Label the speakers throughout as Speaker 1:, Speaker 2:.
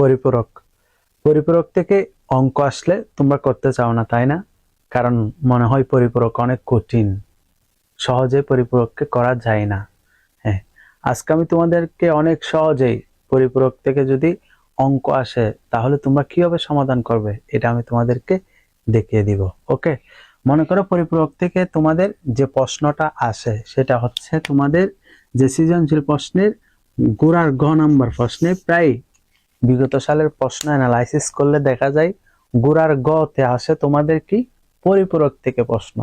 Speaker 1: পরিপূরক। পরিপূরক থেকে অঙ্ক আসলে তোমরা করতে চাও না, তাই না? কারণ মনে হয় পরিপূরক অনেক কঠিন। সহজে পরিপূরককে করা যায় না। হ্যাঁ আজকে আমি তোমাদেরকে অনেক সহজেই পরিপূরক থেকে যদি অঙ্ক আসে, তাহলে তোমরা কীভাবে সমাধান করবে, এটা আমি তোমাদেরকে দেখিয়ে দিব, ওকে? মনে করো পরিপূরক থেকে তোমাদের যে প্রশ্নটা আসে, সেটা হচ্ছে তোমাদের যে সৃজনশীল প্রশ্নের গোড়ার গ নাম্বার প্রশ্নে প্রায় বিগত সালের প্রশ্ন অ্যানালাইসিস করলে দেখা যায় গোড়ার গতে আসে তোমাদের কি পরিপূরক থেকে প্রশ্ন।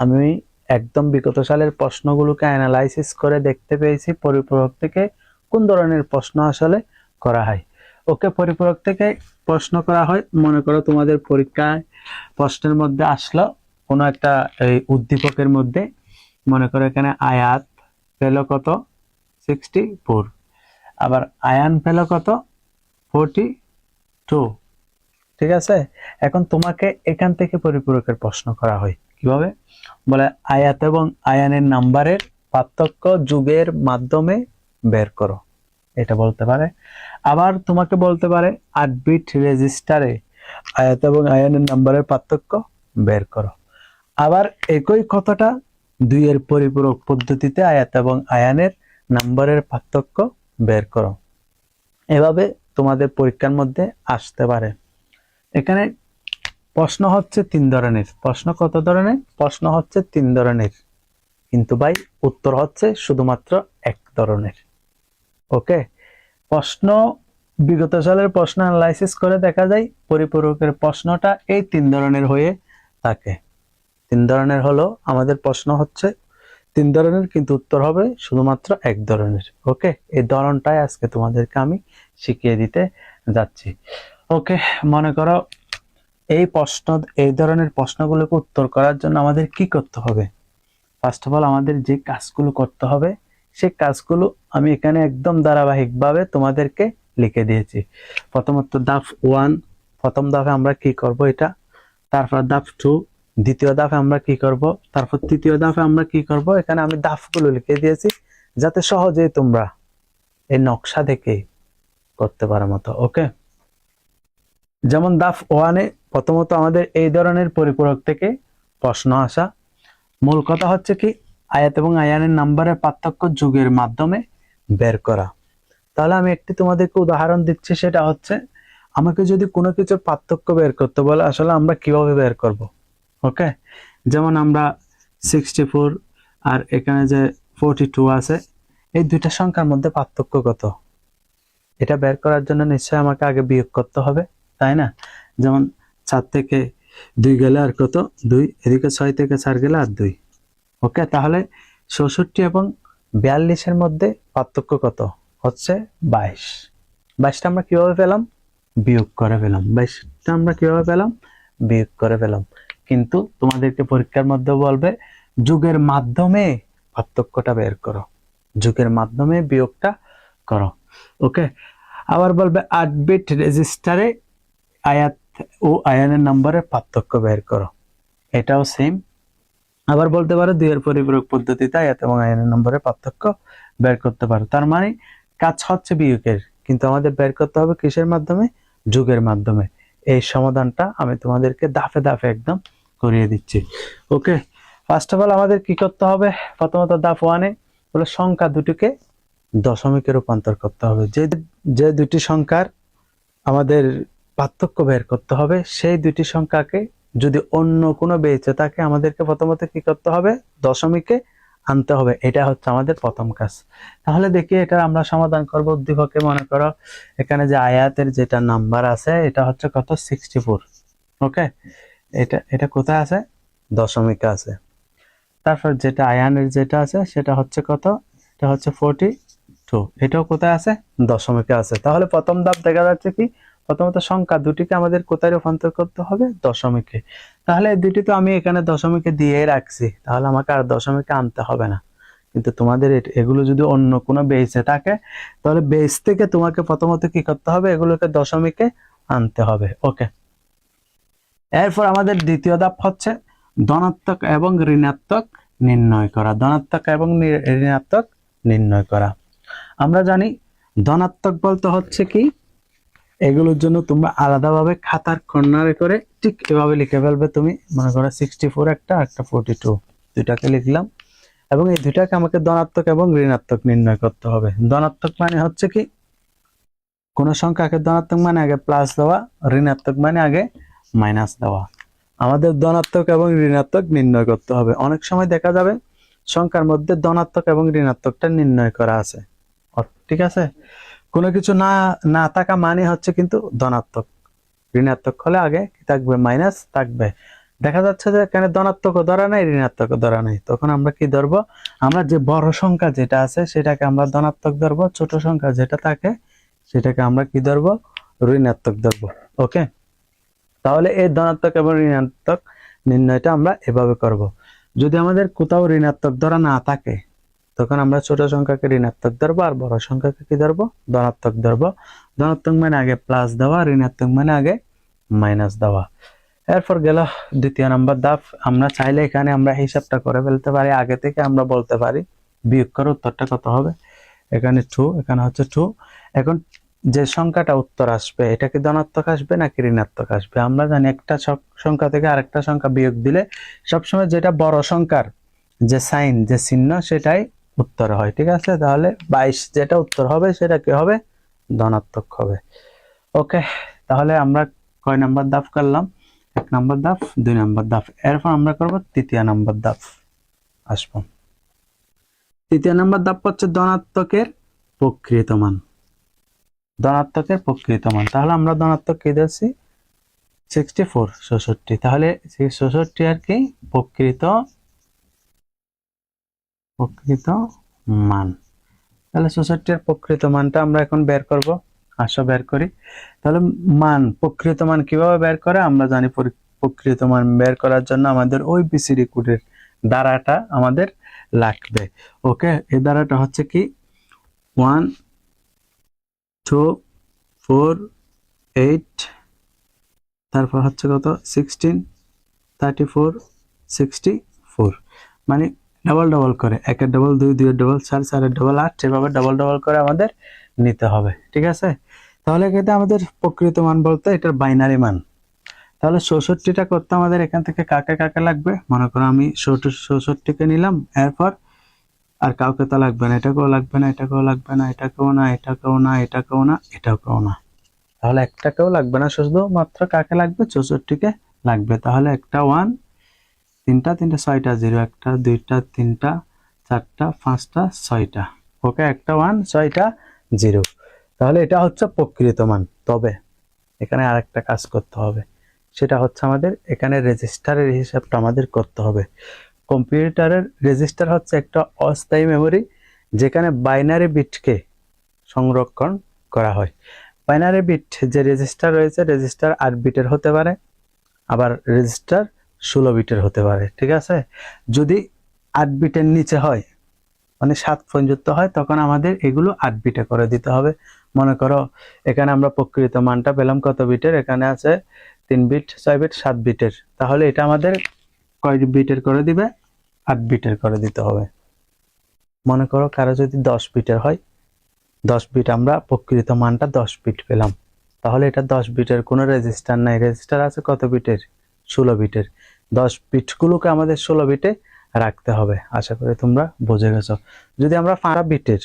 Speaker 1: আমি একদম বিগত সালের প্রশ্নগুলোকে অ্যানালাইসিস করে দেখতে পেয়েছি পরিপূরক থেকে কোন ধরনের প্রশ্ন আসলে করা হয়। ওকে, পরিপূরক থেকে প্রশ্ন করা হয়, মনে করো তোমাদের পরীক্ষায় প্রশ্নের মধ্যে আসলো কোনো একটা এই উদ্দীপকের মধ্যে, মনে করো এখানে আয়াত পেল কত? সিক্সটি ফোর আবার আয়ান পেল কত? Forty two. ঠিক আছে? এখন তোমাকে এখান থেকে পরিপূরকের প্রশ্ন করা হয়। কীভাবে? বলে, আয়াত এবং আয়ানের নাম্বারের পার্থক্য যুগের মাধ্যমে বের করো। এটা বলতে পারে। আবার তোমাকে বলতে পারে, আট বিট রেজিস্টারে আয়াত এবং আয়ানের নাম্বারের পার্থক্য বের করো। আবার একই কথাটা দুইয়ের পরিপূরক পদ্ধতিতে আয়াত এবং আয়ানের নাম্বারের পার্থক্য বের করো। এভাবে তোমাদের পরীক্ষার মধ্যে আসতে পারে। এখানে প্রশ্ন হচ্ছে তিন ধরনের। প্রশ্ন কত ধরনের? প্রশ্ন হচ্ছে তিন ধরনের। কিন্তু ভাই, উত্তর হচ্ছে শুধুমাত্র এক ধরনের। ওকে? প্রশ্ন, বিগত সালের প্রশ্ন অ্যানালাইসিস করে দেখা যায় পরিপূরকের প্রশ্নটা এই তিন ধরনের হয়ে থাকে। তিন ধরনের হলো, আমাদের প্রশ্ন হচ্ছে তিন ধরনের, কিন্তু উত্তর হবে শুধুমাত্র এক ধরনের। ওকে এই ধরনটাই আজকে তোমাদেরকে আমি শিখিয়ে দিতে যাচ্ছি। ওকে মনে করো, এই প্রশ্ন, এই ধরনের প্রশ্নগুলোকে উত্তর করার জন্য আমাদের কি করতে হবে? ফার্স্ট অফ অল আমাদের যে কাজগুলো করতে হবে, সেই কাজগুলো আমি এখানে একদম ধারাবাহিকভাবে তোমাদেরকে লিখে দিয়েছি। প্রথমত দাফ ওয়ান প্রথম দাফে আমরা কি করব এটা? তারপর দাফ টু দ্বিতীয় দাফে আমরা কি করব? তারপর তৃতীয় দাফে আমরা কি করব? এখানে আমি দাফগুলো লিখে দিয়েছি, যাতে সহজেই তোমরা এই নকশা দেখে করতে পারো মতো, ওকে? যেমন দাফ ওয়ানে প্রথমত আমাদের এই ধরনের পরিপূরক থেকে প্রশ্ন আসা। মূল কথা হচ্ছে কি, আয়াত এবং আয়ানের নাম্বারের পার্থক্য যুগের মাধ্যমে বের করা। তাহলে আমি একটি তোমাদেরকে উদাহরণ দিচ্ছি, সেটা হচ্ছে, আমাকে যদি কোনো কিছুর পার্থক্য বের করতে বলে, আসলে আমরা কীভাবে বের করব? ওকে যেমন আমরা সিক্সটি ফোর আর এখানে যে ফোরটি টু আছে, এই দুইটা সংখ্যার মধ্যে পার্থক্য কত? এটা বের করার জন্য নিশ্চয়ই আমাকে আগে বিয়োগ করতে হবে, তাই না? যেমন চার থেকে দুই গেলে আর কত? দুই, এদিকে ছয় থেকে চার গেলে আর দুই। ওকে তাহলে চৌষট্টি এবং বিয়াল্লিশের মধ্যে পার্থক্য কত? হচ্ছে বাইশ। বাইশটা আমরা কীভাবে পেলাম? বিয়োগ করে পেলাম। বাইশটা আমরা কীভাবে পেলাম? বিয়োগ করে পেলাম। কিন্তু তোমাদেরকে পরীক্ষার মধ্যে বলবে, যুগের মাধ্যমে পার্থক্যটা বের করো। যুগের মাধ্যমে বিয়োগটা করো। ওকে? আবার বলবে আট বিট রেজিস্টারে আয়াত ও আয়ানের নাম্বারের পার্থক্য বের করো। এটাও সেম আবার বলতে পারো, দুইয়ের পরিপূরক পদ্ধতিতে আয়াত এবং আয়ানের নম্বরের পার্থক্য বের করতে পারো। তার মানে কাজ হচ্ছে বিয়োগের, কিন্তু আমাদের বের করতে হবে কিসের মাধ্যমে? যুগের মাধ্যমে। এই সমাধানটা আমি তোমাদেরকে দাফে দাফে একদম করিয়ে দিচ্ছি। ওকে ফার্স্ট অফ অল আমাদের কি করতে হবে? প্রথমত দাফ ওয়ানে হলো সংখ্যা দুটিকে দশমিকে রূপান্তর করতে হবে। যে যে দুটি সংখ্যার আমাদের পার্থক্য বের করতে হবে, সেই দুটি সংখ্যাকে যদি অন্য কোনো বেঁচে থাকে, আমাদেরকে প্রথমত কি করতে হবে? দশমিকে আনতে হবে। এটা হচ্ছে আমাদের প্রথম কাজ। তাহলে দেখি এটা আমরা সমাধান করব। উদ্দীপকে মনে করো, এখানে যে আয়াতের যেটা নাম্বার আছে, এটা হচ্ছে কত? সিক্সটি ওকে এটা এটা কোথায় আছে? দশমিকে আছে। তারপর যেটা আয়ানের যেটা আছে সেটা হচ্ছে কত? এটা হচ্ছে ফোরটি টু এটাও কোথায় আছে? দশমিকে আছে। তাহলে প্রথম ধাপ দেখা যাচ্ছে কি? প্রথমত সংখ্যা দুটিকে আমাদের কোথায় রূপান্তর করতে হবে? দশমিকে। তাহলে দুটি তো আমি এখানে দশমিকে দিয়ে রাখছি। তাহলে আমাকে আর দশমিকে আনতে হবে না। কিন্তু তোমাদের এগুলো যদি অন্য কোনো বেসে থাকে তাহলে বেস থেকে তোমাকে প্রথমত কি করতে হবে? এগুলোকে দশমিকে আনতে হবে। ওকে এরপর আমাদের দ্বিতীয় ধাপ হচ্ছে ধনাত্মক এবং ঋণাত্মক নির্ণয় করা। ধনাত্মক এবং ঋণাত্মক নির্ণয় করা। আমরা জানি ধনাত্মক বলতে হচ্ছে কি? এগুলোর জন্য তোমরা আলাদাভাবে খাতার কর্নারে করে ঠিক এভাবে লিখে ফেলবে তুমি। মনে করো সিক্সটি ফোর একটা একটা ফোরটি টু দুইটাকে লিখলাম। এবং এই দুইটাকে আমাকে ধনাত্মক এবং ঋণাত্মক নির্ণয় করতে হবে। ধনাত্মক মানে হচ্ছে কি? কোন সংখ্যাকে ধনাত্মক মানে আগে প্লাস দেওয়া, ঋণাত্মক মানে আগে মাইনাস দেওয়া। আমাদের ধনাত্মক এবং ঋণাত্মক নির্ণয় করতে হবে। অনেক সময় দেখা যাবে সংখ্যার মধ্যে ধনাত্মক এবং ঋণাত্মকটা নির্ণয় করা আছে। ঠিক আছে? কোনো কিছু না না থাকা মানে হচ্ছে কিন্তু ধনাত্মক। ঋণাত্মক হলে আগে থাকবে? মাইনাস থাকবে। দেখা যাচ্ছে যে এখানে ধনাত্মক ধরা নাই ঋণাত্মক ধরা নাই। তখন আমরা কি ধরবো? আমরা যে বড় সংখ্যা যেটা আছে সেটাকে আমরা ধনাত্মক ধরবো। ছোট সংখ্যা যেটা থাকে সেটাকে আমরা কি ধরবো? ঋণাত্মক ধরবো। ওকে তাহলে এই ধনাত্মক এবং ঋণাত্মক নির্ণয়টা আমরা এভাবে করব। যদি আমাদের কোথাও ঋণাত্মক ধরা না থাকে, তখন আমরা ছোট সংখ্যাকে ঋণাত্মক ধরবো আর বড় সংখ্যাকে কি ধরবো? ধনাত্মক ধরবো। ধনাত্মক মানে আগে প্লাস দেওয়া, ঋণাত্মক মানে আগে মাইনাস দেওয়া। এরপর গেল দ্বিতীয় নাম্বার ধাপ। আমরা চাইলে এখানে আমরা হিসাবটা করে ফেলতে পারি। আগে থেকে আমরা বলতে পারি বিয়োগ করে উত্তরটা কত হবে? এখানে টু এখানে হচ্ছে টু এখন যে সংখ্যাটা উত্তর আসবে, এটা কি ধনাত্মক আসবে নাকি ঋণাত্মক আসবে? আমরা জানি একটা সংখ্যা থেকে আরেকটা সংখ্যা বিয়োগ দিলে সবসময় যেটা বড় সংখ্যার যে সাইন, যে চিহ্ন সেটাই উত্তর হয়, ঠিক আছে? তাহলে বাইশ যেটা উত্তর হবে সেটা কি হবে? ধনাত্মক হবে। ওকে, তাহলে আমরা কয় নাম্বার দাফ করলাম? এক নাম্বার দাফ, দুই নাম্বার দাফ। এরপর আমরা করব তৃতীয় নাম্বার দাফ। আসব। তৃতীয় নাম্বার দাপ হচ্ছে ধনাত্মকের প্রকৃত মান। ধনাত্মকের প্রকৃত মান। তাহলে আমরা ধনাত্মক কি দিচ্ছি সিক্সটি ফোর ষষট্টি। তাহলে সেই ষষট্টি আর কি? প্রকৃত প্রকৃত মান। তাহলে ষষট্টির প্রকৃত মানটা আমরা এখন বের করব। আসো বের করি। তাহলে মান, প্রকৃত মান কীভাবে বের করে? আমরা জানি প্রকৃত মান বের করার জন্য আমাদের ওই বিসিডি কোডের দ্বারাটা আমাদের লাগবে। ওকে, এই দ্বারাটা হচ্ছে কি? ওয়ান টু ফোর এইট তারপর হচ্ছে কত? Sixteen thirty four sixty four মানে ডাবল ডাবল করে। একের ডাবল দুই, দুইয়ের ডাবল চার, চারের ডাবল আট, এভাবে ডাবল ডাবল করে আমাদের নিতে হবে। ঠিক আছে? তাহলে এক্ষেত্রে আমাদের প্রকৃত মান বলতে এটার বাইনারি মান। তাহলে চৌষট্টিটা করতে আমাদের এখান থেকে কাকে কাকে লাগবে? মনে করো আমি চৌষট্টিকে নিলাম, এরপর আর কাউকে তো লাগবে না, এটাকেও লাগবে না, এটাকেও লাগবে না, এটাকেও না এটাকেও না এটাকেও না এটাকেও না। তাহলে একটাকেও লাগবে না, শুধু মাত্র কাকে লাগবে? চৌষট্টিকে লাগবে। তাহলে একটা ওয়ান তিনটা তিনটা, ছয়টা জিরো একটা, দুইটা, তিনটা, চারটা, পাঁচটা, ছয়টা। ওকে, একটা ওয়ান ছয়টা জিরো তাহলে এটা হচ্ছে প্রকৃত মান। তবে এখানে আরেকটা কাজ করতে হবে। সেটা হচ্ছে আমাদের এখানে রেজিস্টারের হিসাবটা আমাদের করতে হবে। কম্পিউটারের রেজিস্টার হচ্ছে একটা অস্থায়ী মেমরি যেখানে বাইনারি বিটকে সংরক্ষণ করা হয়। বাইনারি বিট যে রেজিস্টার রয়েছে রেজিস্টার আট বিটের হতে পারে, আবার রেজিস্টার ষোলো বিটের হতে পারে, ঠিক আছে? যদি আট বিটের নিচে হয় মানে সাত পর্যন্ত হয়, তখন আমাদের এগুলো আট বিটে করে দিতে হবে। মনে করো, এখানে আমরা প্রকৃত মানটা পেলাম কত বিটের এখানে আছে তিন বিট ছয় বিট সাত বিটের তাহলে এটা আমাদের কয় বিটের করে দিবে আট বিটের করে দিতে হবে। মনে করো কারও যদি দশ বিটের হয়, দশ বিট আমরা প্রকৃত মানটা দশ বিট পেলাম। তাহলে এটা দশ বিটের কোনো রেজিস্টার নাই। রেজিস্টার আছে কত বিটের? ষোলো বিটের। দশ বিটগুলোকে আমাদের ষোলো বিটে রাখতে হবে। আশা করি তোমরা বুঝে গেছো। যদি আমরা পাঁচটা বিটের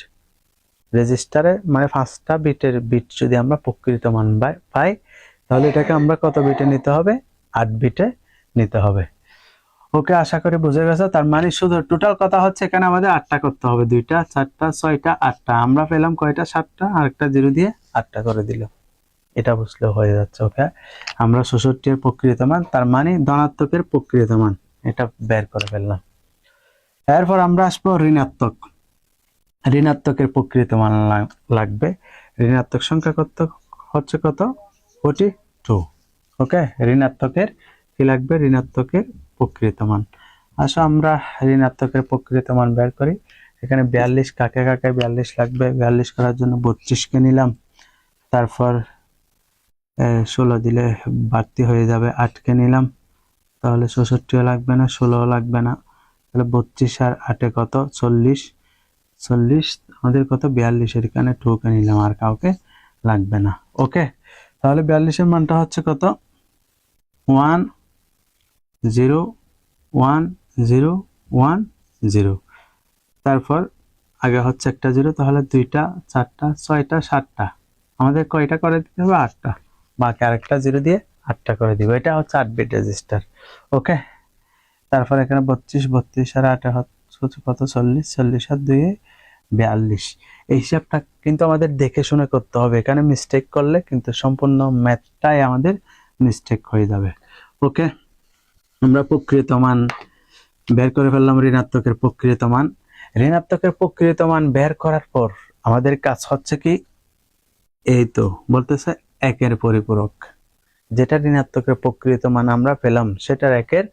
Speaker 1: রেজিস্টারে মানে পাঁচটা বিটের বিট যদি আমরা প্রকৃত মান পাই, তাহলে এটাকে আমরা কত বিটে নিতে হবে? আট বিটে নিতে হবে। ওকে আশা করি বুঝে গেছে। তার মানে শুধু টোটাল কথা হচ্ছে এখানে আমাদের আটটা করতে হবে। দুইটা, চারটা, ছয়টা, আটটা। আমরা পেলাম কয়টা? সাতটা। আর একটা জিরো দিয়ে আটটা করে দিল। এটা বুঝলে হয়ে যাচ্ছে, ওকে? আমরা ষষট্টির প্রকৃত মান তার মানে ধনাত্মকের প্রকৃত মান এটা বের করে ফেললাম। এরপর আমরা আসব ঋণাত্মক। ঋণাত্মকের প্রকৃত মান লাগবে। ঋণাত্মক সংখ্যা কত? হচ্ছে কত? Forty two. ওকে? ঋণাত্মকের কি লাগবে? ঋণাত্মকের প্রকৃত মান আসো আমরা ঋণাত্মকের প্রকৃত মান বের করি। এখানে বিয়াল্লিশ, কাকে কাকে বিয়াল্লিশ লাগবে? বিয়াল্লিশ করার জন্য বত্রিশকে নিলাম। তারপর ষোলো দিলে বাড়তি হয়ে যাবে আটকে নিলাম। তাহলে চৌষট্টিও লাগবে না, ষোলোও লাগবে না। তাহলে বত্রিশ আর আটে কত? চল্লিশ। চল্লিশ, আমাদের কত? বিয়াল্লিশের এখানে টুকে নিলাম, আর কাউকে লাগবে না। ওকে, তাহলে বিয়াল্লিশের মানটা হচ্ছে কত? One zero one zero one zero. তারপর আগে হচ্ছে একটা জিরো, তাহলে দুইটা, চারটা, ছয়টা, সাতটা। আমাদের কয়টা করে দিতে হবে? আটটা। বাকি আরেকটা জিরো দিয়ে আটটা করে দিব। এটা হচ্ছে আট বিট রেজিস্টার ওকে তারপর এখানে বত্রিশ বত্রিশ আর আটে হচ্ছে কত? চল্লিশ চল্লিশ আর দুই, বিয়াল্লিশ। এই হিসাবটা কিন্তু আমাদের দেখে শুনে করতে হবে। এখানে মিস্টেক করলে কিন্তু সম্পূর্ণ ম্যাথটাই আমাদের মিস্টেক হয়ে যাবে। ওকে আমরা প্রকৃত মান বের করে ফেললাম ঋণাত্মকের প্রকৃত মান ঋণাত্মকের প্রকৃত মান বের করার পর আমাদের কাজ হচ্ছে কি? এই তো, বলতেছে একের পরিপূরক। যেটা ঋণাত্মকের প্রকৃত মান আমরা পেলাম, সেটার একের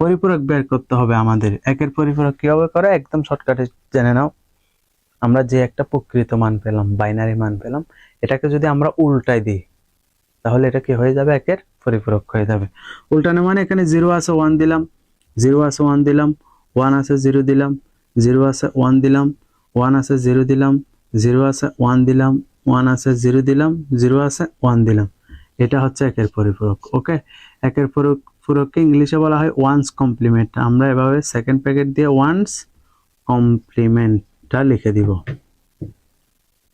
Speaker 1: পরিপূরক বের করতে হবে আমাদের। একের পরিপূরক কীভাবে করে? একদম শর্টকাটে জেনে নাও। আমরা যে একটা প্রকৃত মান পেলাম, বাইনারি মান পেলাম, এটাকে যদি আমরা উল্টাই দিই তাহলে এটা কি হয়ে যাবে? একের পরিপূরক হয়ে যাবে। উল্টানো মানে এখানে জিরো আছে ওয়ান দিলাম জিরো আছে ওয়ান দিলাম ওয়ান আছে জিরো দিলাম জিরো আছে ওয়ান দিলাম ওয়ান আছে জিরো দিলাম জিরো আছে ওয়ান দিলাম ওয়ান আছে জিরো দিলাম জিরো আছে ওয়ান দিলাম। এটা হচ্ছে একের পরিপূরক ওকে একের পরিপূরককে ইংলিশে বলা হয় ওয়ান্স কমপ্লিমেন্ট আমরা এভাবে সেকেন্ড প্যাকেট দিয়ে ওয়ান্স কমপ্লিমেন্টটা লিখে দিব।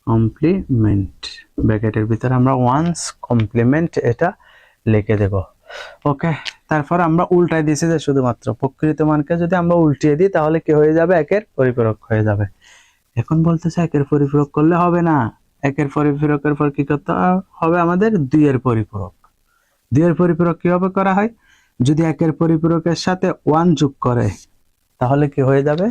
Speaker 1: কমপ্লিমেন্ট ব্যাকেটের ভিতরে আমরা ওয়ান্স কমপ্লিমেন্ট এটা লিখে দেব। ওকে? তারপর আমরা উল্টায় দিয়েছি যে শুধুমাত্র প্রকৃত মানকে যদি আমরা উল্টিয়ে দিই তাহলে কি হয়ে যাবে? একের পরিপূরক হয়ে যাবে। এখন বলতেছে একের পরিপূরক করলে হবে না। একের পরিপূরকের পর কি করতে হবে আমাদের? দুইয়ের পরিপূরক। দুইয়ের পরিপূরক কীভাবে করা হয়? যদি একের পরিপূরকের সাথে ওয়ান যোগ করে, তাহলে কি হয়ে যাবে?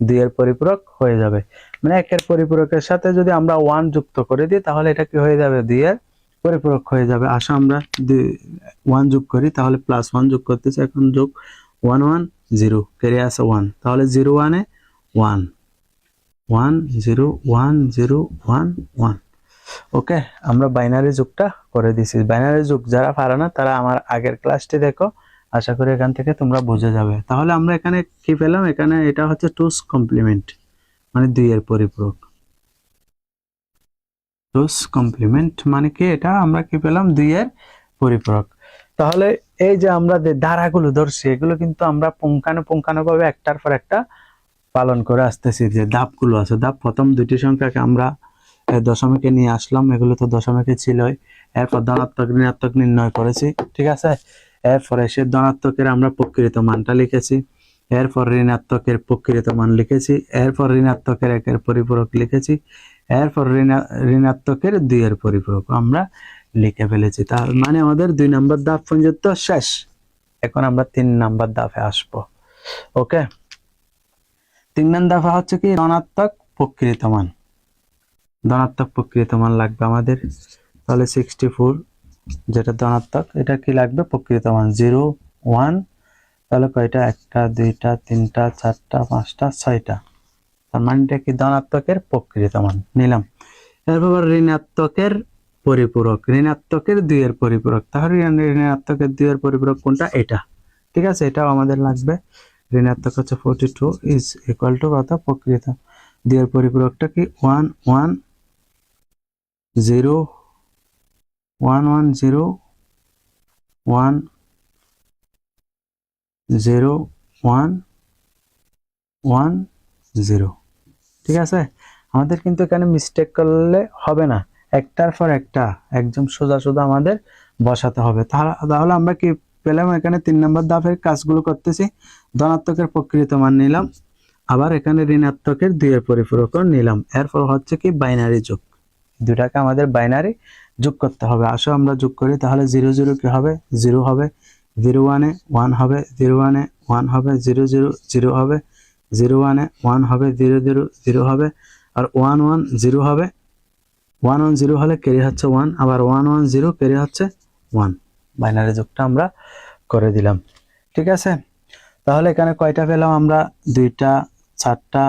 Speaker 1: দুইয়ের পরিপূরক হয়ে যাবে। মানে একের পরিপূরকের সাথে যদি আমরা ওয়ান যুক্ত করে দিই, তাহলে এটা কি হয়ে যাবে? দুইয়ের পরিপূরক হয়ে যাবে। আসো আমরা ওয়ান যোগ করি, তাহলে প্লাস ওয়ান যোগ করতেছি, এখন যোগ ওয়ান ওয়ান জিরো কেড়ে আসে ওয়ান তাহলে জিরো ওয়ানে one one zero one zero one one okay আমরা বাইনারি যুগটা করে দিছি। বাইনারি যুগ যারা পারে না, তারা আমার আগের ক্লাসটি দেখো। আশা করি এখান থেকে তোমরা বুঝে যাবে। তাহলে আমরা এখানে কি পেলাম? এখানে এটা হচ্ছে টুস কমপ্লিমেন্ট মানে দুইয়ের পরিপূরক। টুস কমপ্লিমেন্ট মানে কি? এটা আমরা কি পেলাম? দুইয়ের পরিপূরক। তাহলে এই যে আমরা ধারাগুলো ধরছি, এগুলো কিন্তু আমরা পুঙ্খানু ভাবে একটার পর একটা পালন করে আসতেছি। যে ধাপগুলো আছে। ধাপ প্রথম দুটি সংখ্যাকে আমরা দশমিকে নিয়ে আসলাম। এগুলো তো দশমিকে ছিলই। এরপর ধনাত্মক, ঋণাত্মক নির্ণয় করেছি। ঠিক আছে? এরপরে সে ধনাত্মকের আমরা প্রকৃত মানটা লিখেছি, এরপর ঋণাত্মকের প্রকৃত মান লিখেছি, এরপর ঋণাত্মকের একের পরিপূরক লিখেছি, এরপর ঋণা- ঋণাত্মকের দুইয়ের পরিপূরক আমরা লিখে ফেলেছি। তার মানে আমাদের দুই নম্বর ধাপ পর্যন্ত শেষ। এখন আমরা তিন নম্বর ধাপে আসব। ওকে? তিন নম্বর ধাপে হচ্ছে কি? ধনাত্মক প্রকৃত মান। ধনাত্মক প্রকৃত মান লাগবে আমাদের। তাহলে সিক্সটি ফোর যেটা ধনাত্মক, এটা কি লাগবে? প্রকৃত মান জিরো ওয়ান তাহলে কয়টা? একটা, দুইটা, তিনটা, চারটা, পাঁচটা, ছয়টা। তার মানটা কি? ধনাত্মকের প্রকৃত মান। নিলাম। এরপর ঋণাত্মকের পরিপূরক। ঋণাত্মকের দুইয়ের পরিপূরক। তাহলে ঋণাত্মকের দুইয়ের পরিপূরক কোনটা? এটা। ঠিক আছে? এটাও আমাদের লাগবে। ঋণাত্মক হচ্ছে forty two is equal to কত? প্রকৃত। দুইয়ের পরিপূরকটা কি? One one zero one one zero one zero one one zero ঠিক আছে? আমাদের কিন্তু এখানে মিস্টেক করলে হবে না। একটার পর একটা, একদম সোজা সোজা আমাদের বসাতে হবে। তাহলে আমরা কি পেলাম? এখানে তিন নম্বর ধাপের কাজগুলো করতেছি। ধনাত্মকের প্রকৃত মান নিলাম। আবার এখানে ঋণাত্মকের দুইয়ের পরিপূরক নিলাম। এরপর হচ্ছে কি বাইনারি যোগ। দুটাকে আমাদের বাইনারি যোগ করতে হবে। আসো আমরা যোগ করি, তাহলে জিরো জিরো কি হবে? জিরো হবে। জিরো ওয়ানে ওয়ান হবে, জিরো ওয়ানে ওয়ান হবে, জিরো জিরো জিরো হবে, জিরো ওয়ানে ওয়ান হবে, জিরো জিরো জিরো হবে, আর ওয়ান ওয়ান জিরো হবে। ওয়ান ওয়ান জিরো হলে ক্যারি হচ্ছে ওয়ান, আবার ওয়ান ওয়ান জিরো ক্যারি হচ্ছে ওয়ান। বাইনারি যোগটা আমরা করে দিলাম। ঠিক আছে? তাহলে এখানে কয়টা পেলাম আমরা? দুইটা, চারটা,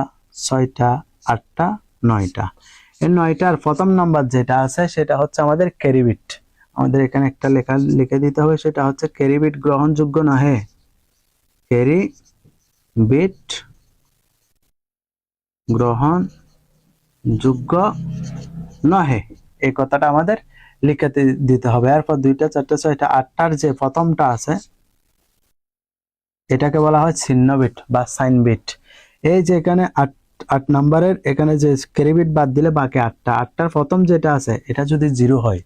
Speaker 1: ছয়টা, আটটা, নয়টা। এই নয়টার প্রথম নাম্বার যেটা আছে, সেটা হচ্ছে আমাদের ক্যারিবিট আমাদের এখানে একটা লেখা, লিখে দিতে হবে, সেটা হচ্ছে ক্যারিবিট গ্রহণযোগ্য নহে। ক্যারি বিট গ্রহণ যোগ্য নহে। এই কথাটা আমাদের লিখে দিতে হবে। এরপর দুইটা, চারটা, ছয়টা, আটটার যে প্রথমটা আছে, এটাকে বলা হয় ছিন্ন বিট বা সাইন বিট এই যে এখানে আট আট নাম্বারের, এখানে যে ক্যারি বিট বাদ দিলে বাকি আটটা। আটটার প্রথম যেটা আছে, এটা যদি জিরো হয়,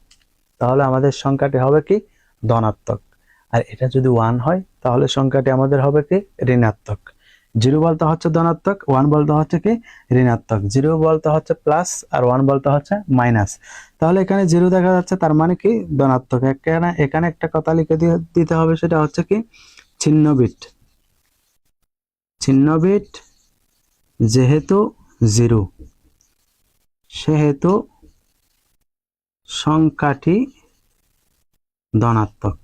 Speaker 1: তাহলে আমাদের সংখ্যাটি হবে কি? ধনাত্মক। আর এটা যদি ওয়ান হয়, তাহলে সংখ্যাটি আমাদের হবে কি? ঋণাত্মক। জিরো বলতে হচ্ছে ধনাত্মক ওয়ান বলতে হচ্ছে কি? ঋণাত্মক। জিরো বলতে হচ্ছে প্লাস আর ওয়ান বলতে হচ্ছে মাইনাস তাহলে এখানে জিরো দেখা যাচ্ছে, তার মানে কি? ধনাত্মক। এখানে এখানে একটা কথা লিখে দিয়ে, দিতে হবে, সেটা হচ্ছে কি? ছিন্ন বিট ছিন্ন বিট যেহেতু জিরো। সেহেতু সংখ্যাটি ধনাত্মক।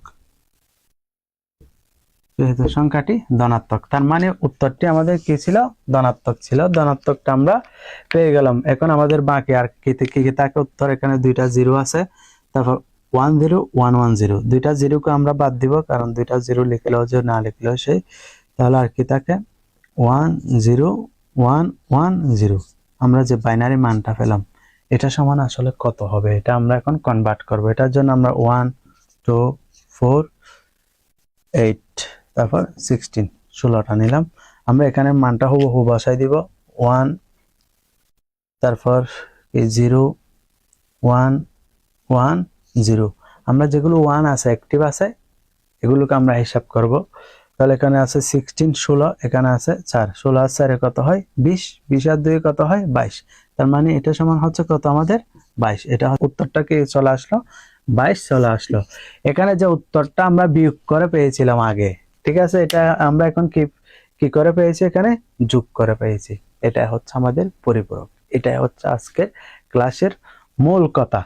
Speaker 1: যেহেতু সংখ্যাটি ধনাত্মক, তার মানে উত্তরটি আমাদের কি ছিল? ধনাত্মক ছিল। ধনাত্মকটা আমরা পেয়ে গেলাম। এখন আমাদের বাকি আর কি কি থাকে? উত্তর এখানে দুইটা জিরো আছে। তারপর one zero one one zero দুইটা জিরোকে আমরা বাদ দিব, কারণ দুইটা জিরো লিখলেও যে না লিখলেও সেই। তাহলে আর কি থাকে? One zero one one zero. আমরা যে বাইনারি মানটা পেলাম, এটা সমান আসলে কত হবে? এটা আমরা এখন কনভার্ট করব। এটার জন্য আমরা ওয়ান টু ফোর এইট তারপর সিক্সটিন ষোলোটা নিলাম। আমরা এখানে মানটা হুবহু বসাই দিব। ওয়ান তারপর জিরো ওয়ান ওয়ান জিরো। আমরা যেগুলো ওয়ান আছে অ্যাক্টিভ আছে, এগুলোকে আমরা হিসাব করব। তাহলে এখানে আছে সিক্সটিন ষোলো, এখানে আছে চার। ষোলো আর চারে কত হয়? বিশ। বিশ আর দুই কত হয়? বাইশ। তার মানে এটা সমান হচ্ছে কত আমাদের? বাইশ। এটা উত্তরটা কি চলে আসলো? বাইশ চলে আসলো। এখানে যে উত্তরটা আমরা বিয়োগ করে পেয়েছিলাম আগে, ঠিক আছে? এটা আমরা এখন কি কি করে পেয়েছি এখানে? যোগ করে পেয়েছি। এটা হচ্ছে আমাদের পরিপূরক। এটাই হচ্ছে আজকের ক্লাসের মূল কথা।